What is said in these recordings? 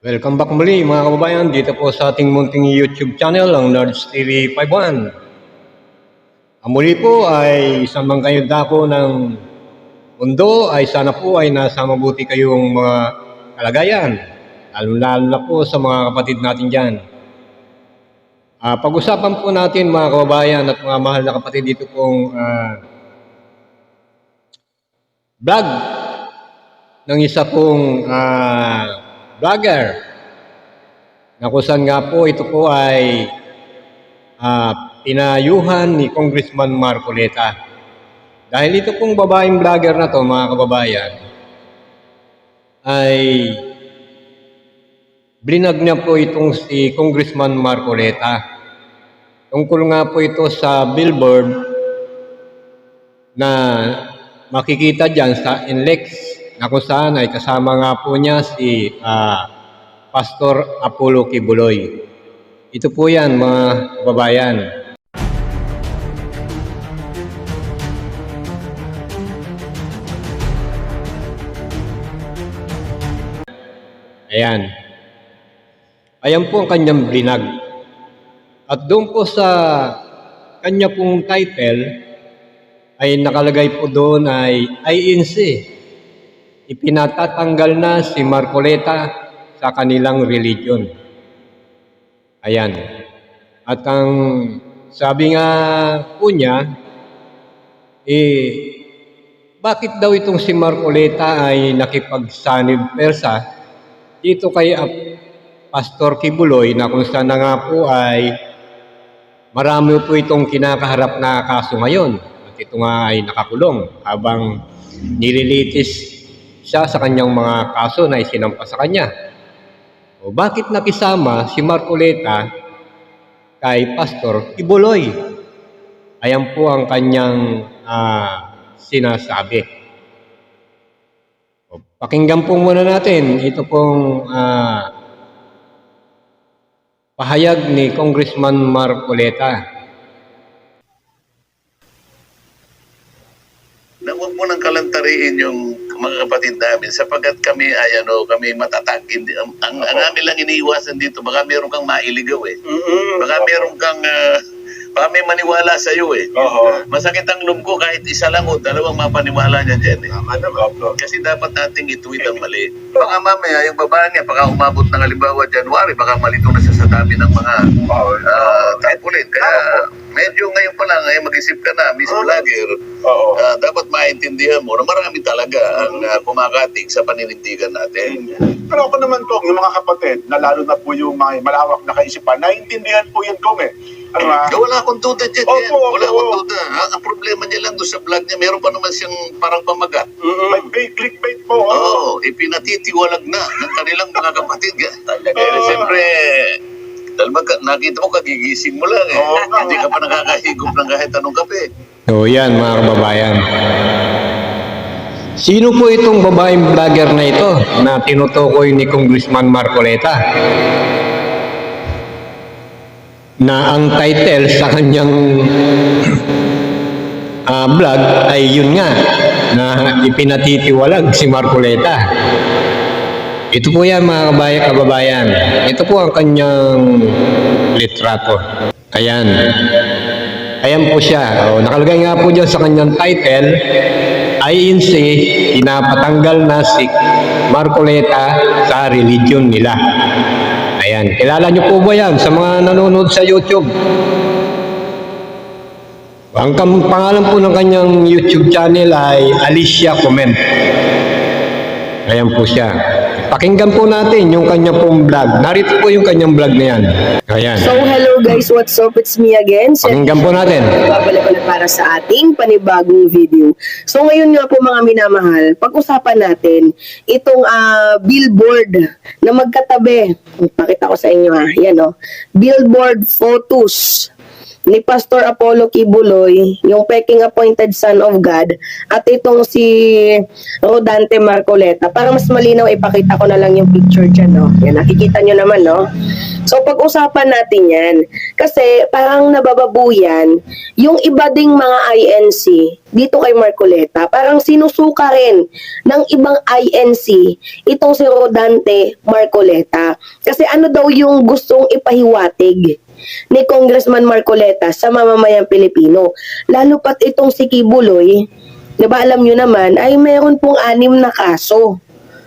Welcome back muli mga kababayan dito po sa ating munting YouTube channel ang Nerds TV 51. Ang muli po ay isang kayo dako ng mundo ay sana po ay nasa mabuti kayong mga kalagayan. Lalo-lalo na po sa mga kapatid natin dyan. Ah, pag-usapan po natin mga kababayan at mga mahal na kapatid dito pong ah, vlog ng isa pong ah, vlogger na kung saan nga po ito po ay ah, pinayuhan ni Congressman Marcoleta. Dahil ito pong babaeng vlogger na to mga kababayan ay blinag niya po itong si Congressman Marcoleta. Tungkol nga po ito sa billboard na makikita dyan sa NLEX na kung saan ay kasama nga po niya si ah, Pastor Apollo Kibuloy. Ito po yan mga kababayan. Ayan. Ayan po ang kanyang blinag. At doon po sa kanya pong title ay nakalagay po doon ay INC. Ipinatatanggal na si Marcoleta sa kanilang religion. Ayan. At ang sabi nga po niya, eh, bakit daw itong si Marcoleta ay nakipagsanib persa dito kay Pastor Kibuloy na kung saan na nga po ay marami po itong kinakaharap na kaso ngayon. At ito nga ay nakakulong habang nililitis siya sa kanyang mga kaso na isinampa sa kanya. O bakit nakisama si Marcoleta kay Pastor Kibuloy? Ayan po ang kanyang ah, sinasabi. O, Pakinggan po muna natin ito pong ah, pahayag ni Congressman Marcoleta. na huwag mo nang kalantariin yung mga kapatid namin sapagkat kami ay ano, kami matatag. Hindi, ang, ang, ang amin lang iniiwasan dito, baka meron kang mailigaw eh. Baka meron kang, ah, baka may maniwala sa iyo eh. Oo. Masakit ang loob ko kahit isa lang o dalawang mapaniwala niya dyan eh. Tama naman. Kasi dapat nating ituwid ang mali. Baka mamaya yung babae niya, baka umabot ng halimbawa January, baka malito na siya sa dami ng mga uh, tarpaulin. Kaya medyo ngayon pa lang, ay mag-isip ka na, Miss Vlogger. Ah, dapat maintindihan mo na marami talaga ang uh, kumakatig sa paninindigan natin. Pero ako naman kong, yung mga kapatid, na lalo na po yung mga malawak na kaisipan, naiintindihan po yan kong eh. Ano ba? Ah, wala akong duda dyan. Opo. Wala opo. akong duda. Ang, ang problema niya lang doon sa vlog niya, meron pa naman siyang parang pamagat. May bait, clickbait po. Oo, Oh. oh, ipinatitiwalag na ng kanilang mga kapatid. Talaga, siyempre, dahil mag, nakita mo, kagigising mo lang eh. Oo. Hindi ka pa nakakahigop ng kahit anong kape. So yan mga kababayan. Sino po itong babaeng vlogger na ito na tinutukoy ni Congressman Marcoleta? Na ang title sa kanyang ah, vlog ay yun nga, na ipinatitiwalag si Marcoleta. Ito po yan mga kabayan, kababayan. Ito po ang kanyang litrato. Ayan. Ayan po siya. O, nakalagay nga po dyan sa kanyang title, INC, pinapatanggal na si Marcoleta sa religion nila. Ayan. Kilala niyo po ba yan sa mga nanonood sa YouTube? Ang pangalan po ng kanyang YouTube channel ay Alicia Comment. Ayan po siya. Pakinggan po natin yung kanyang pong vlog. Narito po yung kanyang vlog na yan. Ayan. So hello guys, what's up? It's me again. Pakinggan po natin. ko na para sa ating panibagong video. So ngayon nga po mga minamahal, pag-usapan natin itong ah, billboard na magkatabi. Pakita ko sa inyo ha. Yan o. Billboard photos ni Pastor Apollo Kibuloy, yung peking appointed son of God, at itong si Rodante Marcoleta. Para mas malinaw, ipakita ko na lang yung picture dyan, no? Yan, nakikita nyo naman, no? So, pag-usapan natin yan. Kasi, parang nabababuyan, yung iba ding mga INC, dito kay Marcoleta, parang sinusuka rin ng ibang INC, itong si Rodante Marcoleta. Kasi ano daw yung gustong ipahiwatig ni Congressman Marcoleta sa mamamayang Pilipino. Lalo pat itong si Kibuloy, di ba alam nyo naman, ay meron pong anim na kaso.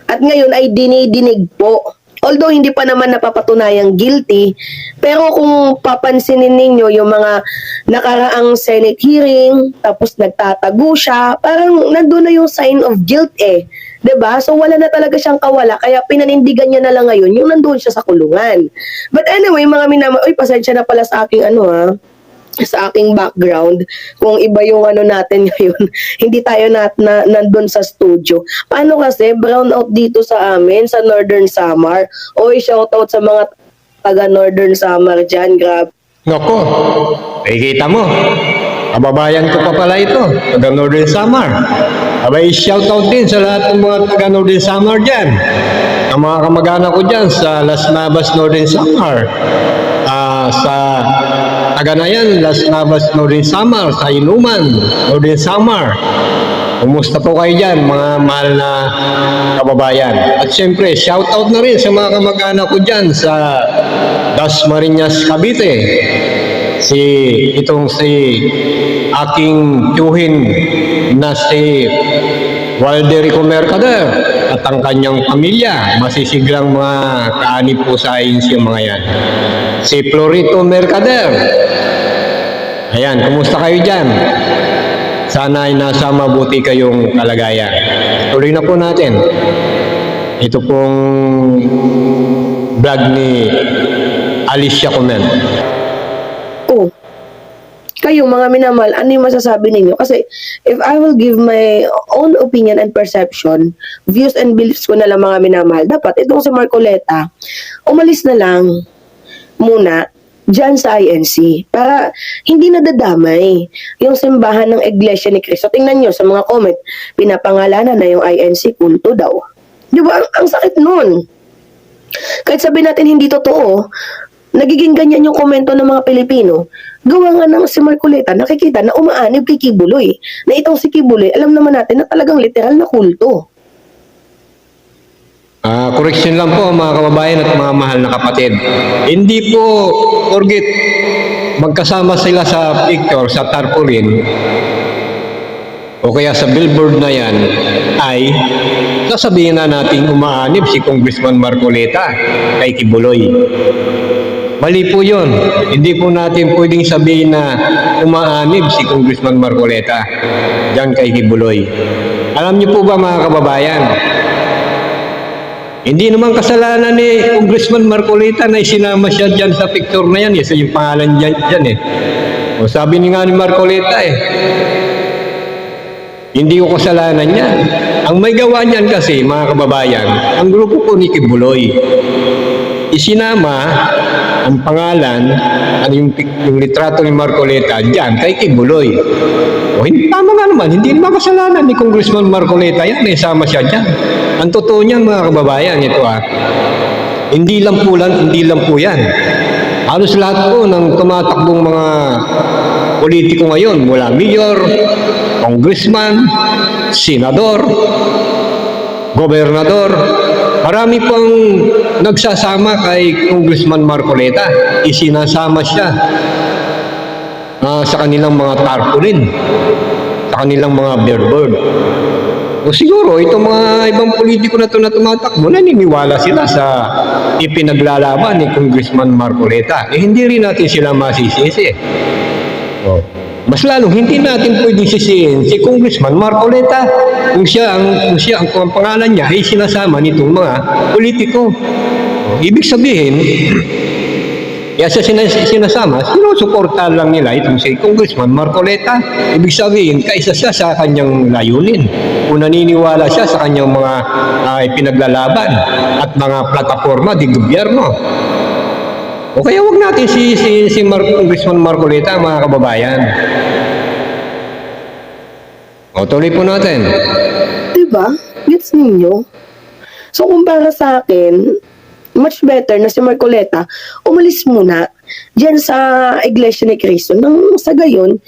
At ngayon ay dinidinig po. Although hindi pa naman napapatunayang guilty, pero kung papansinin ninyo yung mga nakaraang Senate hearing, tapos nagtatago siya, parang nandun na yung sign of guilt eh. Ba? So wala na talaga siyang kawala kaya pinanindigan niya na lang ngayon yung nandoon siya sa kulungan. But anyway, mga minama, oy pasensya na pala sa aking ano ha sa aking background kung iba yung ano natin ngayon hindi tayo na, na nandun sa studio paano kasi brown out dito sa amin sa Northern Samar oy shoutout sa mga taga Northern Samar dyan grabe Nako, nakikita mo. Kababayan ko pa pala ito, taga Northern Samar. Abay, shoutout din sa lahat ng mga taga Northern Samar dyan. Ang mga kamag-anak ko dyan sa Las Navas, Northern Samar. Ah, sa Taganayan, Las Navas, Northern Samar. Sa Inuman, Northern Samar. Kumusta po kayo dyan, mga mahal na kababayan? At siyempre, shoutout na rin sa mga kamag-anak ko dyan sa Dasmariñas, Cavite si itong si aking tiyuhin na si Walderico Mercader at ang kanyang pamilya, masisiglang mga kaanib po sa ayon siya mga yan. Si Florito Mercader. Ayan, kumusta kayo dyan? Sana ay nasa mabuti kayong kalagayan. Tuloy na po natin. Ito pong vlog ni Alicia Comment. Oh kayo mga minamahal, ano yung masasabi ninyo? Kasi if I will give my own opinion and perception, views and beliefs ko na lang mga minamahal, dapat itong si Marcoleta, umalis na lang muna dyan sa INC para hindi nadadamay yung simbahan ng Iglesia ni Cristo. Tingnan nyo sa mga comment, pinapangalanan na yung INC kulto daw. Di ba? Ang, ang sakit nun. Kahit sabi natin hindi totoo, nagiging ganyan yung komento ng mga Pilipino. Gawa nga ng si Marcoleta, nakikita na umaanib kay Kibuloy. Na itong si Kibuloy, alam naman natin na talagang literal na kulto. Ah, correction lang po mga kababayan at mga mahal na kapatid. Hindi po forget magkasama sila sa picture sa tarpaulin o kaya sa billboard na yan ay sasabihin na natin umaanib si Congressman Marcoleta kay Kibuloy. Mali po yun. Hindi po natin pwedeng sabihin na umaanib si Congressman Marcoleta dyan kay Kibuloy. Alam niyo po ba mga kababayan, hindi naman kasalanan ni Congressman Marcolita na isinama siya dyan sa picture na yan. Isa yung pangalan dyan, dyan eh. O sabi ni nga ni Marcolita eh, hindi ko kasalanan yan. Ang may gawa niyan kasi, mga kababayan, ang grupo po ni Kibuloy, isinama ang pangalan, ano yung, yung litrato ni Marcoleta dyan kay Kibuloy. O hindi, tama nga naman, hindi naman kasalanan ni Congressman Marcoleta yan, isama siya dyan. Ang totoo niyan mga kababayan, ito ah, hindi lang po lang, hindi lang po yan. Halos lahat po ng tumatakbong mga politiko ngayon, mula mayor, congressman, senador, gobernador, marami pong nagsasama kay Congressman Marcoleta. Isinasama siya ah, sa kanilang mga tarpaulin, sa kanilang mga billboard. O siguro, itong mga ibang politiko na ito na tumatakbo, naniniwala sila sa ipinaglalaban ni Congressman Marcoleta. Eh, hindi rin natin sila masisisi. O, mas lalong hindi natin pwedeng sisihin si Congressman Marcoleta kung siya ang kung siya ang, kung ang pangalan niya ay sinasama nitong mga politiko. Ibig sabihin, kaya siya sinas- sinasama, sinusuportahan lang nila itong si Congressman Marcoleta. Ibig sabihin, kaisa siya sa kanyang layunin. Kung naniniwala siya sa kanyang mga ah, ipinaglalaban at mga plataforma di gobyerno. O kaya wag natin si si si Mar Congressman Marcoleta mga kababayan. O tuloy po natin. Diba? Gets ninyo? So, kung para sa akin, much better na si Marcoleta umalis muna dyan sa Iglesia ni Cristo nang sa gayon,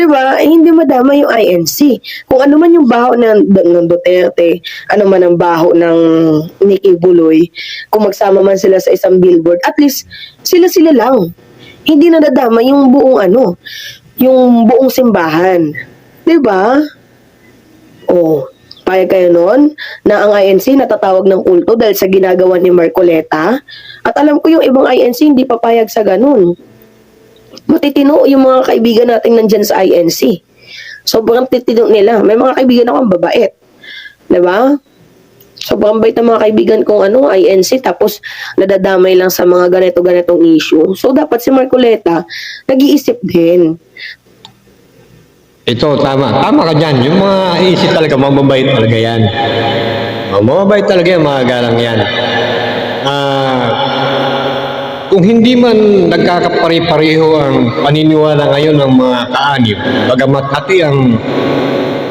di ba, eh, hindi madama yung INC. Kung ano man yung baho ng, ng Duterte, ano man ang baho ng Nikki Buloy, kung magsama man sila sa isang billboard, at least sila-sila lang. Hindi na nadama yung buong ano, yung buong simbahan. Di ba? Oh, payag kayo noon na ang INC natatawag ng kulto dahil sa ginagawa ni Marcoleta. At alam ko yung ibang INC hindi papayag sa ganun. Matitino yung mga kaibigan natin nandyan sa INC. Sobrang titino nila. May mga kaibigan akong babait. ba? Sobrang bait ng mga kaibigan kong ano, INC, tapos nadadamay lang sa mga ganito-ganitong issue. So, dapat si Marcoleta, nag-iisip din. Ito, tama. Tama ka dyan. Yung mga isip talaga, mababait talaga yan. Mababait talaga yan, mga galang yan. Kung hindi man nagkakapare-pareho ang paniniwala ngayon ng mga kaanib, bagamat pati ang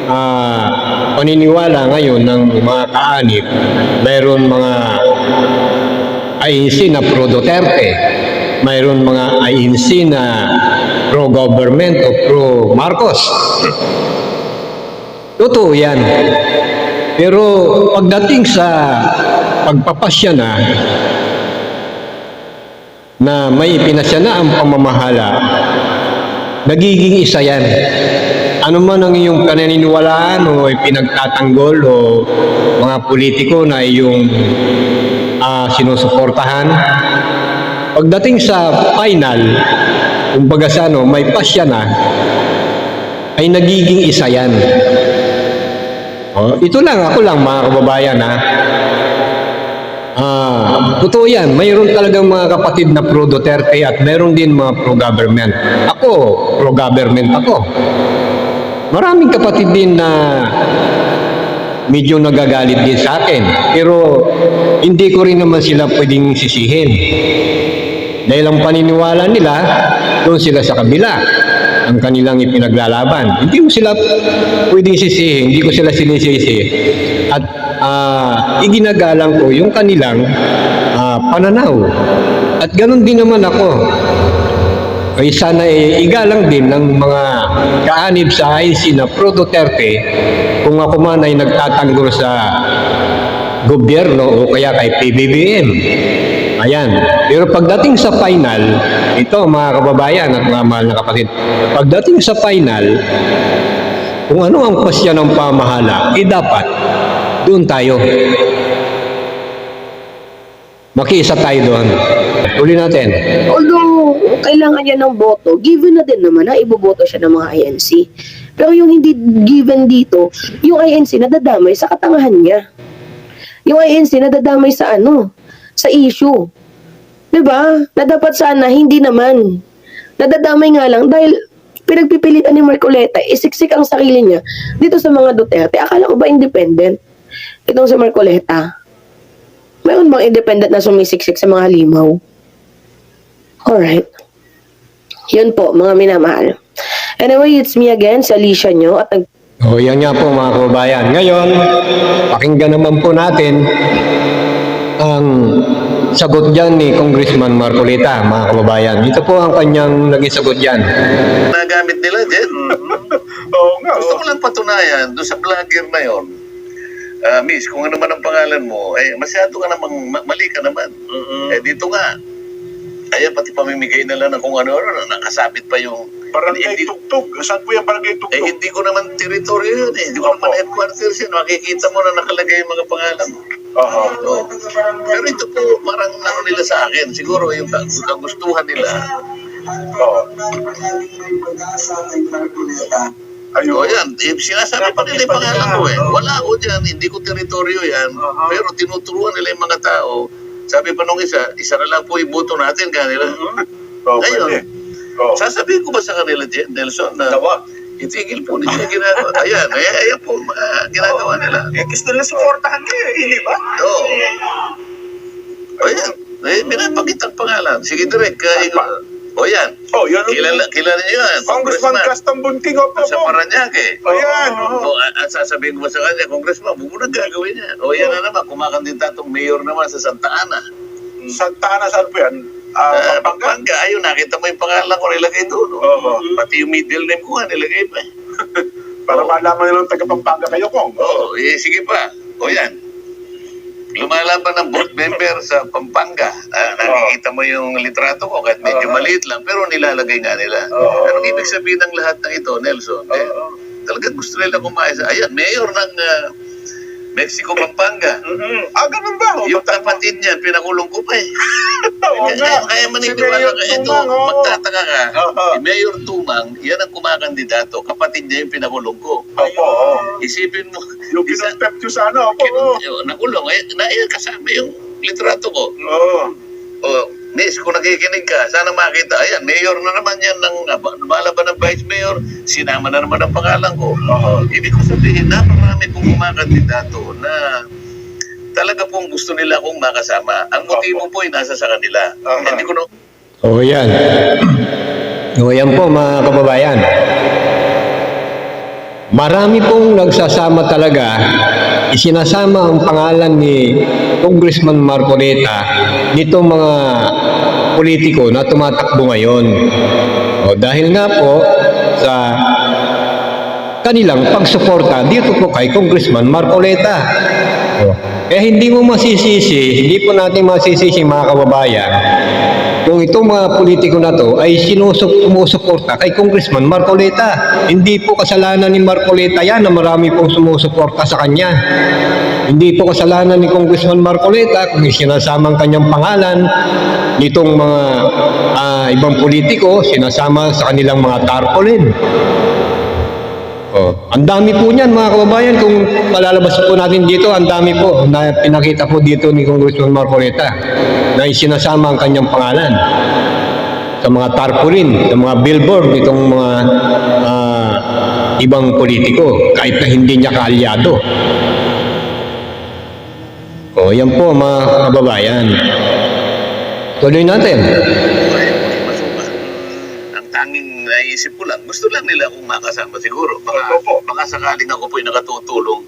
ah, paniniwala ngayon ng mga kaanib, mayroon mga INC na pro Duterte, mayroon mga INC na pro government o pro Marcos. Totoo yan. Pero pagdating sa pagpapasya na na may ipinasya na ang pamamahala, nagiging isa yan. Ano man ang iyong pananiniwalaan o pinagtatanggol o mga politiko na iyong ah, sinusuportahan, pagdating sa final, kumbaga sa ano, may pasya na, ay nagiging isa yan. Oh, ito lang, ako lang mga kababayan ha. Ah, totoo yan. Mayroon talagang mga kapatid na pro Duterte at mayroon din mga pro government. Ako, pro government ako. Maraming kapatid din na medyo nagagalit din sa akin. Pero hindi ko rin naman sila pwedeng sisihin. Dahil ang paniniwala nila, doon sila sa kabila. Ang kanilang ipinaglalaban. Hindi mo sila pwedeng sisihin. Hindi ko sila sinisisi. At ah, iginagalang ko yung kanilang ah, pananaw. At ganun din naman ako. Ay sana eh, igalang din ng mga kaanib sa INC na pro Duterte kung ako man ay nagtatanggol sa gobyerno o kaya kay PBBM. Ayan. Pero pagdating sa final, ito mga kababayan at mga mahal na kapatid, pagdating sa final, kung ano ang pasya ng pamahala, eh dapat doon tayo. Makiisa tayo doon. Uli natin. Although, kailangan niya ng boto, given na din naman na iboboto siya ng mga INC. Pero yung hindi given dito, yung INC nadadamay sa katangahan niya. Yung INC nadadamay sa ano, sa issue. 'Di ba? Na dapat sana hindi naman. Nadadamay nga lang dahil pinagpipilitan ni Marcoleta, isiksik ang sarili niya dito sa mga Duterte. Akala ko ba independent? Itong si Marcoleta. Mayroon bang independent na sumisiksik sa mga limaw? Alright. Yun po, mga minamahal. Anyway, it's me again, si Alicia nyo. At nag O yan nga po mga kababayan. Ngayon, pakinggan naman po natin ang sagot dyan ni Congressman Marcolita, mga kababayan. Ito po ang kanyang naging sagot dyan. Nagamit nila, Jen. Oo nga. Gusto ko lang patunayan doon sa vlogger na yon. Ah, miss, kung ano man ang pangalan mo, eh, masyado ka namang, ma- mali ka naman. Eh, dito nga. Ayan, pati pamimigay na lang ng kung ano, ano, nakasabit pa yung... Barangay hindi, Tugtog. Saan po yung barangay eh, Tugtog? hindi ko naman teritoryo yun eh. Hindi ko naman Opo. headquarters yun. Makikita mo na nakalagay yung mga pangalan. Oo. Oo. Pero ito po, parang ano nila sa akin. Siguro yung kag- kagustuhan nila. Oo. Ayun. O yan, eh, sinasabi pa nila yung pangalan ko eh. Wala ako dyan, hindi ko teritoryo yan. Aha. Pero tinuturuan nila yung mga tao. Sabi pa nung isa, isa na lang po iboto natin kanila. Oo, Ayun. pwede. Oo. Sasabihin ko ba sa kanila, Jen, Nelson, na itigil po yung ginagawa. Ayan, ayan, ayan po ah, ginagawa nila. Eh, gusto nila supportahan kayo, hindi ba? Oo. Ayan. Eh, Eh, binabanggit ang pangalan. Sige, direct. Uh, o yan. Oh, yan. Kilala, kilala niyo yan. Congressman Custom Bunting, opo Sa po. Paranaque. Ayan, oo. O, at at sasabihin ko ba sa kanya, Congressman, huwag mo nang gagawin yan. O yan na naman, kumakandidatong mayor naman sa Santa Ana. Santa Ana, saan po yan? Uh, Ah, Pampanga? Pampanga, ayun, nakita mo yung pangalan ko nilagay doon. oh. Oo. Pati yung middle name ko nga nilagay pa. eh. Para malaman nilang taga Pampanga kayo, Kong. Oo, eh, sige pa. O yan. Lumalaban ng board member sa Pampanga. Ah, nakikita mo yung litrato ko kahit medyo maliit lang pero nilalagay nga nila. Anong ibig sabihin ng lahat ng ito, Nelson? Eh, talagang gusto nila kumain sa... Ayan, mayor ng ah, Mexico, Pampanga. Mhm. Ah, ganun ba? Oh, Yung kapatid niya, pinakulong ko pa eh. Oo Kaya, nga. kaya, kaya Si maniniwala Mayor ka, ito, oo. magtataka ka. Si Mayor Tumang, yan ang kumakandidato. Kapatid niya yung pinakulong ko. Opo, oo. Isipin mo, Yung kinontempt nyo sana, opo. nakulong, eh, na, eh, kasama yung litrato ko. Oo. O, Miss, kung nakikinig ka, sana makita. Ayan, mayor na naman yan ng lumalaban ng vice mayor. Sinama na naman ang pangalan ko. Oo. Ibig ko sabihin, naparami pong kumakandidato na talaga pong gusto nila akong makasama. Ang motibo po ay nasa sa kanila. Aha. Hindi ko na, O yan. O yan po mga kababayan. Marami pong nagsasama talaga, isinasama ang pangalan ni Congressman Marcoleta nitong mga politiko na tumatakbo ngayon. O dahil nga po sa kanilang pagsuporta dito po kay Congressman Marcoleta. O, eh hindi mo masisisi, hindi po natin masisisi mga kababayan kung itong mga politiko na to ay sinusuk sumusuporta kay Congressman Marcoleta. Hindi po kasalanan ni Marcoleta yan na marami pong sumusuporta sa kanya. Hindi po kasalanan ni Congressman Marcoleta kung sinasama ang kanyang pangalan nitong mga ah, ibang politiko, sinasama sa kanilang mga tarpaulin. Oh, ang dami po niyan mga kababayan kung palalabas po natin dito, ang dami po na pinakita po dito ni Congressman Marcoleta na isinasama ang kanyang pangalan sa mga tarpaulin, sa mga billboard nitong mga ah, ibang politiko kahit na hindi niya kaalyado. O, yan po mga kababayan. Tuloy natin. Ang tanging naisip ko lang, gusto lang nila akong makasama siguro. Baka, Opo. baka sakaling ako po'y nakatutulong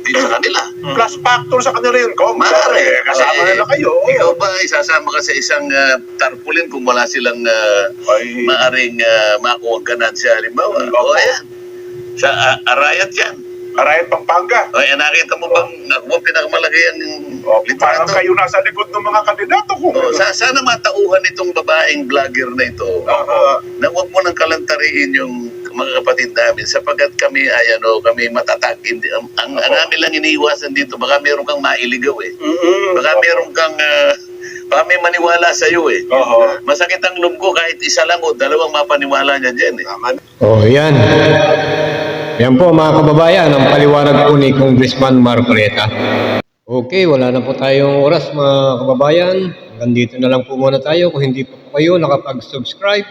din sa kanila. Plus factor sa kanila yun, Kong. Maaari. Eh, kasama Eh, nila kayo. Ikaw ba isasama ka sa isang ah, tarpaulin kung wala silang uh, Ay, maaring uh, makuha ka na siya halimbawa? Opo. O ayan. Sa ah, Arayat yan. Arayat Pampanga. Ayan, nakita mo bang nakuha pinakamalaki ang O, parang litrato? kayo nasa likod ng mga kandidato, Kong. O, sa, sana matauhan itong babaeng vlogger na ito Oo. na huwag mo nang kalantariin yung mga kapatid namin sapagkat kami ay ano, kami matatag. Hindi, ang, ang, ang amin lang iniiwasan dito, baka meron kang mailigaw eh. Mm-mm. Baka meron kang, ah, baka may maniwala sa iyo eh. Oo. Masakit ang loob ko kahit isa lang o dalawang mapaniwala niya dyan eh. Tama. Oh, yan. Yan po mga kababayan, ang paliwanag po ni Congressman Marcoleta. Okay, wala na po tayong oras mga kababayan. Hanggang dito na lang po muna tayo. Kung hindi pa po kayo nakapag-subscribe,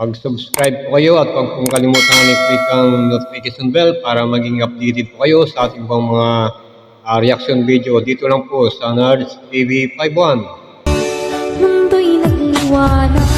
mag-subscribe po kayo at huwag pong kalimutan i-click ang notification bell para maging updated po kayo sa ating pang mga ah, reaction video dito lang po sa Nerds TV 51. Mundo'y nagliwanag